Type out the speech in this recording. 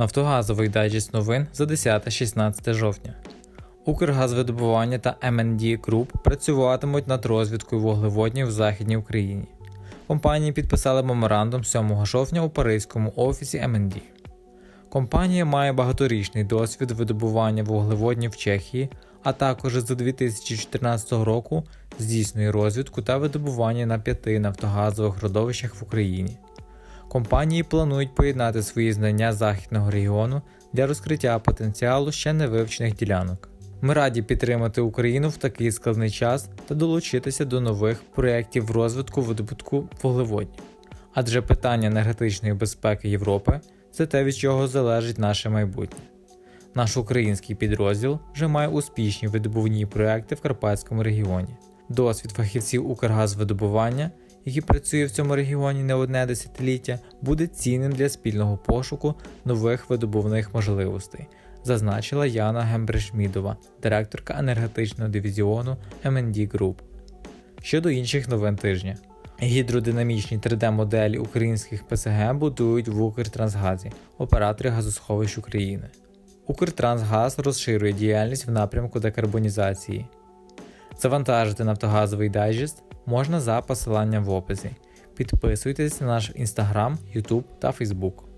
Нафтогазовий дайджест новин за 10-16 жовтня. Укргазвидобування та M&D Group працюватимуть над розвідкою вуглеводнів в Західній Україні. Компанії підписали меморандум 7 жовтня у Паризькому офісі M&D. Компанія має багаторічний досвід видобування вуглеводнів в Чехії, а також з 2014 року здійснює розвідку та видобування на п'яти нафтогазових родовищах в Україні. Компанії планують поєднати свої знання західного регіону для розкриття потенціалу ще не вивчених ділянок. Ми раді підтримати Україну в такий складний час та долучитися до нових проєктів розвитку видобутку вуглеводнів. Адже питання енергетичної безпеки Європи це те, від чого залежить наше майбутнє. Наш український підрозділ вже має успішні видобувні проекти в Карпатському регіоні. Досвід фахівців Укргазвидобування, які працює в цьому регіоні не одне десятиліття, буде цінним для спільного пошуку нових видобувних можливостей, зазначила Яна Гембрешмідова, директорка енергетичного дивізіону M&D Group. Щодо інших новин тижня. Гідродинамічні 3D-моделі українських ПСГ будують в Укртрансгазі, операторі газосховищ України. Укртрансгаз розширює діяльність в напрямку декарбонізації. Завантажити нафтогазовий дайджест можна за посиланням в описі. Підписуйтесь на наш інстаграм, Ютуб та Фейсбук.